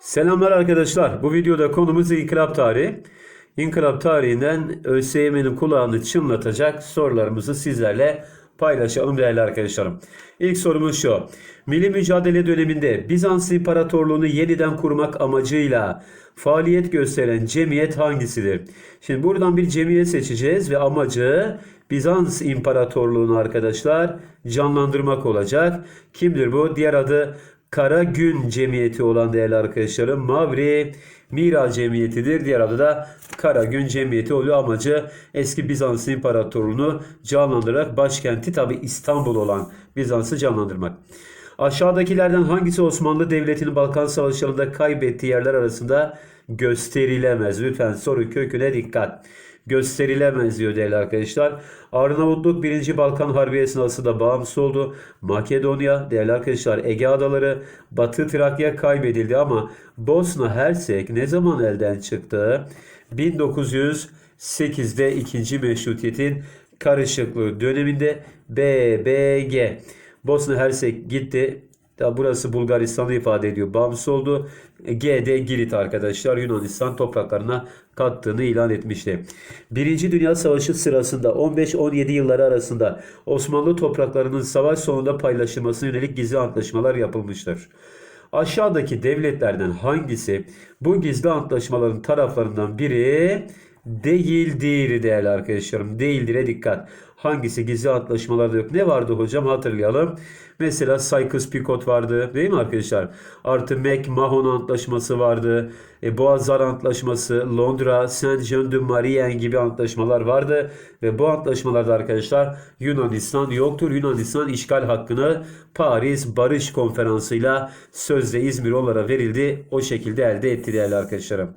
Selamlar arkadaşlar. Bu videoda konumuz inkılap tarihi. İnkılap tarihinden ÖSYM'nin kulağını çınlatacak sorularımızı sizlerle paylaşalım değerli arkadaşlarım. İlk sorumuz şu. Milli mücadele döneminde Bizans İmparatorluğunu yeniden kurmak amacıyla faaliyet gösteren cemiyet hangisidir? Şimdi buradan bir cemiyet seçeceğiz ve amacı Bizans İmparatorluğunu arkadaşlar canlandırmak olacak. Kimdir bu? Diğer adı Kara Gün Cemiyeti olan değerli arkadaşlarım Mavri Mira Cemiyeti'dir. Diğer adı da Kara Gün Cemiyeti oluyor. Amacı eski Bizans İmparatorluğunu canlandırarak başkenti tabi İstanbul olan Bizans'ı canlandırmak. Aşağıdakilerden hangisi Osmanlı Devleti'nin Balkan Savaşları'nda kaybettiği yerler arasında gösterilemez? Lütfen soru köküne dikkat gösterilemez diyor değerli arkadaşlar. Arnavutluk 1. Balkan Harbi esnasında bağımsız oldu. Makedonya değerli arkadaşlar Ege Adaları Batı Trakya kaybedildi ama Bosna Hersek ne zaman elden çıktı? 1908'de 2. Meşrutiyet'in karışıklığı döneminde BBG Bosna Hersek gitti. Daha burası Bulgaristan'ı ifade ediyor. Bağımsız oldu. G'de Girit arkadaşlar Yunanistan topraklarına kattığını ilan etmişti. Birinci Dünya Savaşı sırasında 15-17 yılları arasında Osmanlı topraklarının savaş sonunda paylaşılmasına yönelik gizli antlaşmalar yapılmıştır. Aşağıdaki devletlerden hangisi bu gizli antlaşmaların taraflarından biri değildir değerli arkadaşlarım. Değildir'e dikkat. Hangisi gizli antlaşmalarda yok? Ne vardı hocam hatırlayalım. Mesela Sykes-Picot vardı değil mi arkadaşlar? Artı Mac-Mahon antlaşması vardı. E, Boğazlar antlaşması, Londra, Saint Jean de Marien gibi antlaşmalar vardı. Ve bu antlaşmalarda arkadaşlar Yunanistan yoktur. Yunanistan işgal hakkını Paris Barış Konferansı'yla sözde İzmir onlara verildi. O şekilde elde etti değerli arkadaşlarım.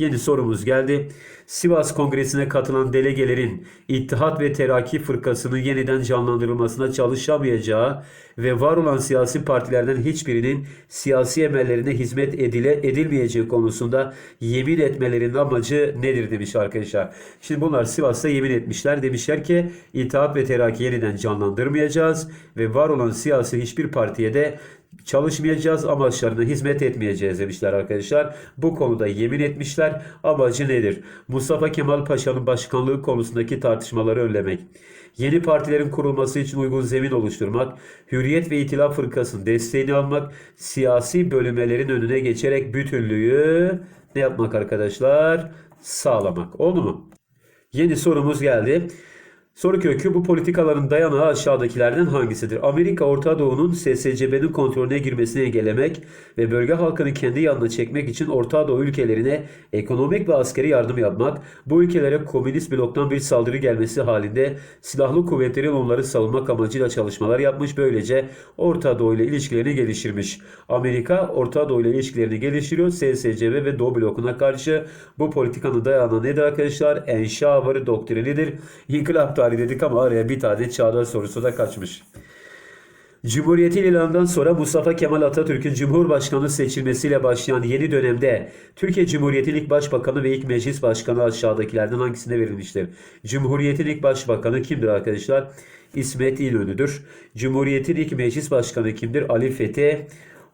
Yeni sorumuz geldi. Sivas Kongresi'ne katılan delegelerin İttihat ve Terakki Fırkası'nın yeniden canlandırılmasına çalışamayacağı ve var olan siyasi partilerden hiçbirinin siyasi emellerine hizmet edile, edilmeyeceği konusunda yemin etmelerinin amacı nedir demiş arkadaşlar. Şimdi bunlar Sivas'ta yemin etmişler. Demişler ki İttihat ve Terakki yeniden canlandırmayacağız ve var olan siyasi hiçbir partiye de çalışmayacağız, amaçlarına hizmet etmeyeceğiz demişler arkadaşlar. Bu konuda yemin etmişler. Amacı nedir? Mustafa Kemal Paşa'nın başkanlığı konusundaki tartışmaları önlemek. Yeni partilerin kurulması için uygun zemin oluşturmak, Hürriyet ve İtilaf Fırkası'nın desteğini almak, siyasi bölümelerin önüne geçerek bütünlüğü ne yapmak arkadaşlar? Sağlamak. Oldu mu? Yeni sorumuz geldi. Soru kökü bu politikaların dayanağı aşağıdakilerden hangisidir? Amerika Orta Doğu'nun SSCB'nin kontrolüne girmesini engellemek ve bölge halkını kendi yanına çekmek için Orta Doğu ülkelerine ekonomik ve askeri yardım yapmak, bu ülkelere komünist bloktan bir saldırı gelmesi halinde silahlı kuvvetlerin onları savunmak amacıyla çalışmalar yapmış. Böylece Orta Doğu ile ilişkilerini geliştirmiş. Amerika Orta Doğu ile ilişkilerini geliştiriyor. SSCB ve Doğu blokuna karşı bu politikanın dayanağı nedir arkadaşlar? Enşavar doktrinidir. İnkılap tarihi dedik ama araya bir tane çağdaş sorusu da kaçmış. Cumhuriyetin ilanından sonra Mustafa Kemal Atatürk'ün Cumhurbaşkanı seçilmesiyle başlayan yeni dönemde Türkiye Cumhuriyeti'nin ilk başbakanı ve ilk meclis başkanı aşağıdakilerden hangisine verilmiştir? Cumhuriyetin ilk başbakanı kimdir arkadaşlar? İsmet İnönü'dür. Cumhuriyetin ilk meclis başkanı kimdir? Ali Fethi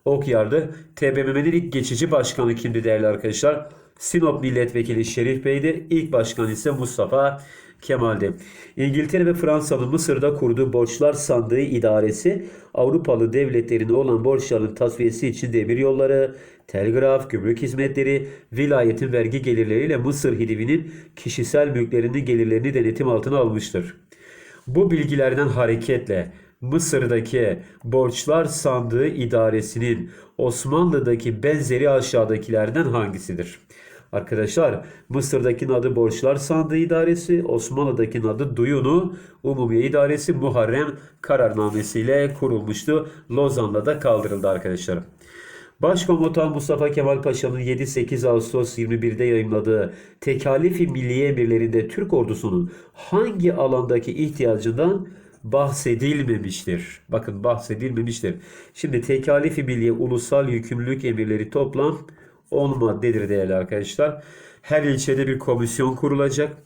Okyar'dı. TBMM'nin ilk geçici başkanı kimdi değerli arkadaşlar? Sinop Milletvekili Şerif Bey'di. İlk başkan ise Mustafa Kemal'di. İngiltere ve Fransa'nın Mısır'da kurduğu borçlar sandığı idaresi Avrupalı devletlerine olan borçların tasfiyesi için demir yolları, telgraf, gümrük hizmetleri, vilayetin vergi gelirleriyle Mısır Hidivi'nin kişisel mülklerinin gelirlerini denetim altına almıştır. Bu bilgilerden hareketle Mısır'daki borçlar sandığı idaresinin Osmanlı'daki benzeri aşağıdakilerden hangisidir? Arkadaşlar Mısır'dakinin adı Borçlar Sandığı İdaresi, Osmanlı'dakinin adı Duyunu Umumiye İdaresi Muharrem kararnamesiyle kurulmuştu. Lozan'da da kaldırıldı arkadaşlarım. Başkomutan Mustafa Kemal Paşa'nın 7-8 Ağustos 21'de yayımladığı Tekalifi Milliye Emirlerinde Türk ordusunun hangi alandaki ihtiyacından bahsedilmemiştir. Bakın bahsedilmemiştir. Şimdi Tekalifi Milliye Ulusal Yükümlülük Emirleri toplam 10 maddedir değerli arkadaşlar. Her ilçede bir komisyon kurulacak.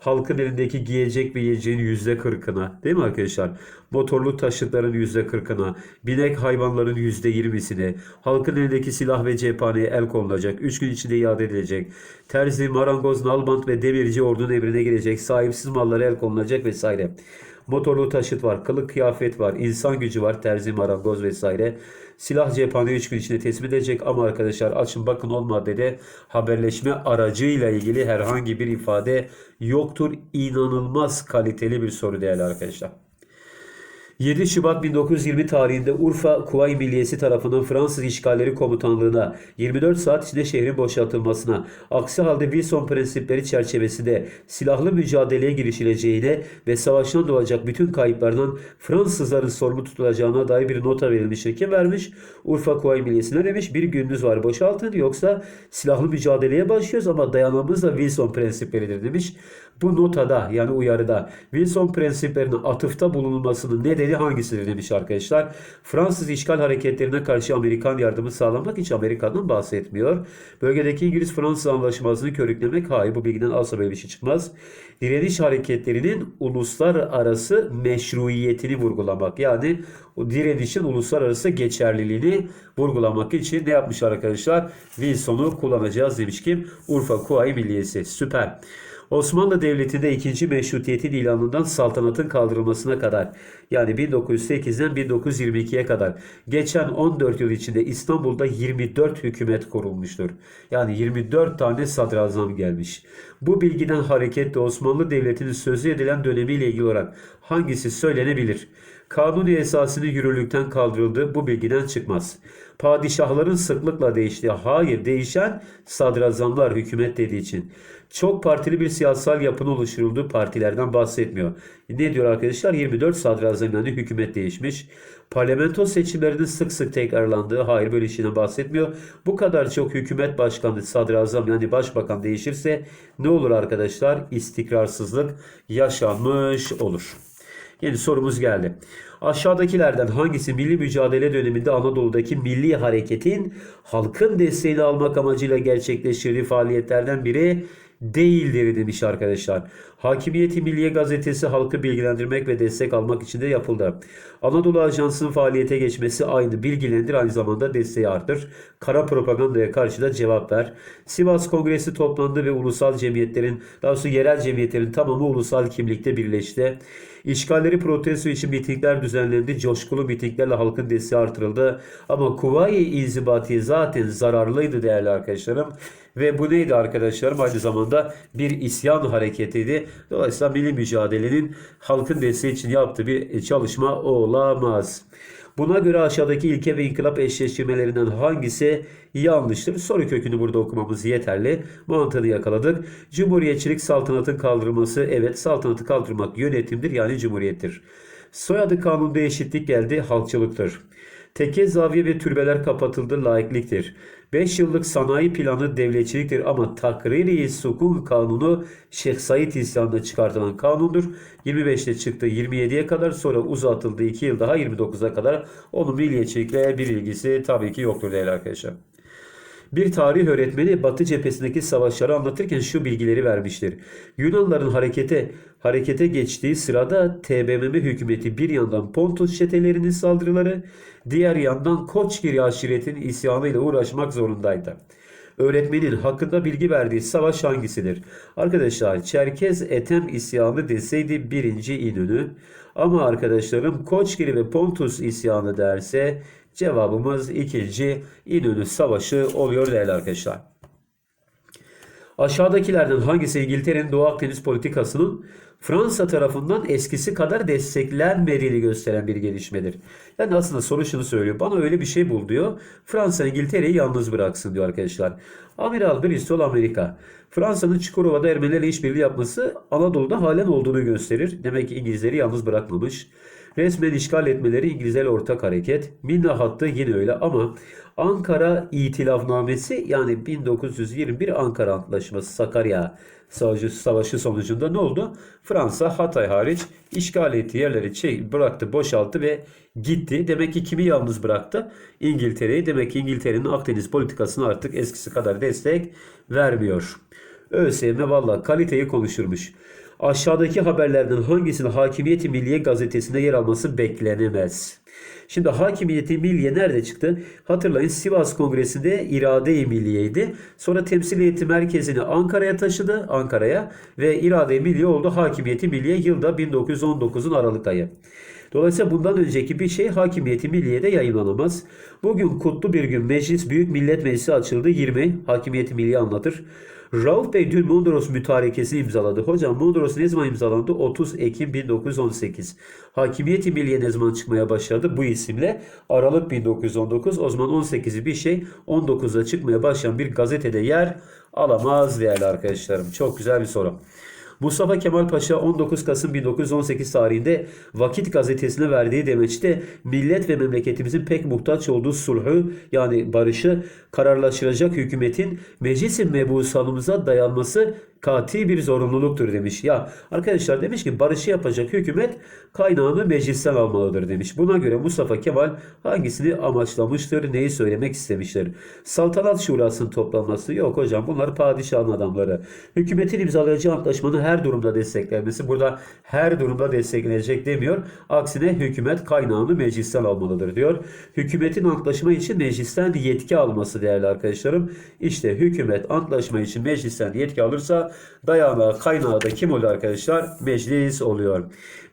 halkın elindeki giyecek ve yiyeceğin yüzde kırkına değil mi arkadaşlar? Motorlu taşıtların yüzde kırkına, binek hayvanların yüzde yirmisine, halkın elindeki silah ve cephaneye el konulacak, üç gün içinde iade edilecek, terzi, marangoz, nalbant ve demirci ordunun emrine girecek, sahipsiz mallara el konulacak vesaire. Motorlu taşıt var, kılık kıyafet var, insan gücü var, terzi, marangoz vesaire. Silah cephane 3 gün içinde teslim edilecek ama arkadaşlar açın bakın o maddede haberleşme aracıyla ilgili herhangi bir ifade yoktur. İnanılmaz kaliteli bir soru değerli arkadaşlar. 7 Şubat 1920 tarihinde Urfa Kuvayi Milliyesi tarafından Fransız işgalleri komutanlığına 24 saat içinde şehrin boşaltılmasına, aksi halde Wilson prensipleri çerçevesinde silahlı mücadeleye girişileceğine ve savaştan doğacak bütün kayıplardan Fransızların sorumlu tutulacağına dair bir nota verilmiştir. Kim vermiş? Urfa Kuvayi Milliyesi'ne demiş bir gününüz var boşaltın yoksa silahlı mücadeleye başlıyoruz ama dayanağımız da Wilson prensipleridir demiş. Bu notada yani uyarıda Wilson prensiplerine atıfta bulunulmasının nedeni hangisidir demiş arkadaşlar. Fransız işgal hareketlerine karşı Amerikan yardımı sağlamak hiç Amerika'dan bahsetmiyor. Bölgedeki İngiliz-Fransız anlaşmasını körüklemek hayır bu bilgiden asla böyle bir şey çıkmaz. Direniş hareketlerinin uluslararası meşruiyetini vurgulamak yani direnişin uluslararası geçerliliğini vurgulamak için ne yapmış arkadaşlar? Wilson'u kullanacağız demiş kim? Urfa Kuvayi Milliyesi. Süper. Osmanlı Devleti'nde ikinci meşrutiyetin ilanından saltanatın kaldırılmasına kadar yani 1908'den 1922'ye kadar geçen 14 yıl içinde İstanbul'da 24 hükümet kurulmuştur. Yani 24 tane sadrazam gelmiş. Bu bilgiden hareketle Osmanlı Devleti'nin sözü edilen dönemiyle ilgili olarak hangisi söylenebilir? Kanuni esasını yürürlükten kaldırıldı. Bu bilgiden çıkmaz. Padişahların sıklıkla değiştiği. Hayır değişen sadrazamlar hükümet dediği için. Çok partili bir siyasal yapının oluşturulduğu partilerden bahsetmiyor. Ne diyor arkadaşlar? 24 sadrazam yani hükümet değişmiş. Parlamento seçimlerinin sık sık tekrarlandığı hayır böyle şeyden bahsetmiyor. Bu kadar çok hükümet başkanı, sadrazam yani başbakan değişirse ne olur arkadaşlar? İstikrarsızlık yaşanmış olur. Yeni sorumuz geldi. Aşağıdakilerden hangisi milli mücadele döneminde Anadolu'daki milli hareketin halkın desteğini almak amacıyla gerçekleştirdiği faaliyetlerden biri değildir demiş arkadaşlar. Hakimiyeti Milliye gazetesi halkı bilgilendirmek ve destek almak için de yapıldı. Anadolu Ajansı'nın faaliyete geçmesi aynı bilgilendir aynı zamanda desteği artır. Kara propagandaya karşı da cevap ver. Sivas Kongresi toplandı ve ulusal cemiyetlerin daha doğrusu yerel cemiyetlerin tamamı ulusal kimlikte birleşti. İşgalleri protesto için mitingler düzenlendi. Coşkulu mitinglerle halkın desteği artırıldı. Ama Kuvayi İnzibati zaten zararlıydı değerli arkadaşlarım. Ve bu neydi arkadaşlarım? Aynı zamanda bir isyan hareketiydi. Dolayısıyla milli mücadelenin halkın desteği için yaptığı bir çalışma olamaz. Buna göre aşağıdaki ilke ve inkılap eşleştirmelerinden hangisi yanlıştır? Soru kökünü burada okumamız yeterli. Mantığını yakaladık. Cumhuriyetçilik saltanatın kaldırılması. Evet saltanatı kaldırmak yönetimdir yani cumhuriyettir. Soyadı kanunda eşitlik geldi halkçılıktır. Tekke zaviye ve türbeler kapatıldı laikliktir. 5 yıllık sanayi planı devletçiliktir ama takriri sukun kanunu Şeyh Said isyanında çıkartılan kanundur. 25'te çıktı 27'ye kadar sonra uzatıldı 2 yıl daha 29'a kadar. Onun milliyetçilikle bir ilgisi tabii ki yoktur değerli arkadaşlar. Bir tarih öğretmeni Batı cephesindeki savaşları anlatırken şu bilgileri vermiştir. Yunanların harekete harekete geçtiği sırada TBMM hükümeti bir yandan Pontus çetelerinin saldırıları, diğer yandan Koçgiri aşiretinin isyanıyla uğraşmak zorundaydı. Öğretmenin hakkında bilgi verdiği savaş hangisidir? Arkadaşlar Çerkez Etem isyanı deseydi birinci İnönü. Ama arkadaşlarım Koçgiri ve Pontus isyanı derse cevabımız ikinci İnönü Savaşı oluyor değerli arkadaşlar. Aşağıdakilerden hangisi İngiltere'nin Doğu Akdeniz politikasının Fransa tarafından eskisi kadar desteklenmediğini gösteren bir gelişmedir. Yani aslında soru şunu söylüyor. Bana öyle bir şey bul diyor. Fransa İngiltere'yi yalnız bıraksın diyor arkadaşlar. Amiral Bristol Amerika. Fransa'nın Çukurova'da Ermenilerle işbirliği yapması Anadolu'da halen olduğunu gösterir. Demek ki İngilizleri yalnız bırakmamış. Resmen işgal etmeleri İngilizlerle ortak hareket. Minna hattı yine öyle ama Ankara İtilafnamesi yani 1921 Ankara Antlaşması Sakarya Savaşı, Savaşı sonucunda ne oldu? Fransa Hatay hariç işgal ettiği yerleri çek, bıraktı, boşalttı ve gitti. Demek ki kimi yalnız bıraktı? İngiltere'yi. Demek ki İngiltere'nin Akdeniz politikasına artık eskisi kadar destek vermiyor. ÖSYM valla kaliteyi konuşurmuş. Aşağıdaki haberlerden hangisinin Hakimiyeti Milliye gazetesinde yer alması beklenemez? Şimdi Hakimiyeti Milliye nerede çıktı? Hatırlayın Sivas Kongresi'nde İrade-i Milliye'ydi. Sonra Temsiliyeti Merkezi'ni Ankara'ya taşıdı. Ankara'ya ve İrade-i Milliye oldu. Hakimiyeti Milliye yılda 1919'un Aralık ayı. Dolayısıyla bundan önceki bir şey Hakimiyeti Milliye'de yayınlanamaz. Bugün kutlu bir gün Meclis Büyük Millet Meclisi açıldı. 20 Hakimiyeti Milliye anlatır. Rauf Bey dün Mondros Mütarekesini imzaladı. Hocam Mondros ne zaman imzalandı? 30 Ekim 1918. Hakimiyeti Milliye ne zaman çıkmaya başladı? Bu isimle Aralık 1919. O zaman 18'i bir şey 19'da çıkmaya başlayan bir gazetede yer alamaz değerli arkadaşlarım. Çok güzel bir soru. Mustafa Kemal Paşa 19 Kasım 1918 tarihinde Vakit gazetesine verdiği demeçte millet ve memleketimizin pek muhtaç olduğu sulhu yani barışı kararlaştıracak hükümetin meclisin mebusalımıza dayanması kati bir zorunluluktur demiş. Ya arkadaşlar demiş ki barışı yapacak hükümet kaynağını meclisten almalıdır demiş. Buna göre Mustafa Kemal hangisini amaçlamıştır, neyi söylemek istemiştir? Saltanat Şurası'nın toplanması yok hocam bunlar padişahın adamları. Hükümetin imzalayacağı antlaşmanın her durumda desteklenmesi burada her durumda desteklenecek demiyor. Aksine hükümet kaynağını meclisten almalıdır diyor. Hükümetin antlaşma için meclisten yetki alması değerli arkadaşlarım. İşte hükümet antlaşma için meclisten yetki alırsa dayanağı kaynağı da kim oluyor arkadaşlar? Meclis oluyor.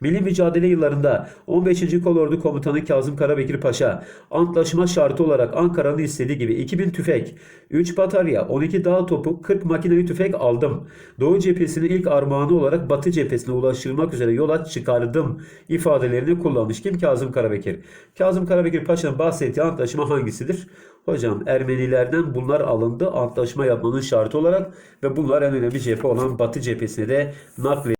Milli mücadele yıllarında 15. Kolordu Komutanı Kazım Karabekir Paşa antlaşma şartı olarak Ankara'nın istediği gibi 2000 tüfek, 3 batarya, 12 dağ topu, 40 makineli tüfek aldım. Doğu cephesinin ilk armağanı olarak Batı cephesine ulaştırmak üzere yola çıkardım ifadelerini kullanmış. Kim? Kazım Karabekir. Kazım Karabekir Paşa'nın bahsettiği antlaşma hangisidir? Hocam Ermenilerden bunlar alındı antlaşma yapmanın şartı olarak ve bunlar en önemli cephe olan Batı cephesine de nakledildi.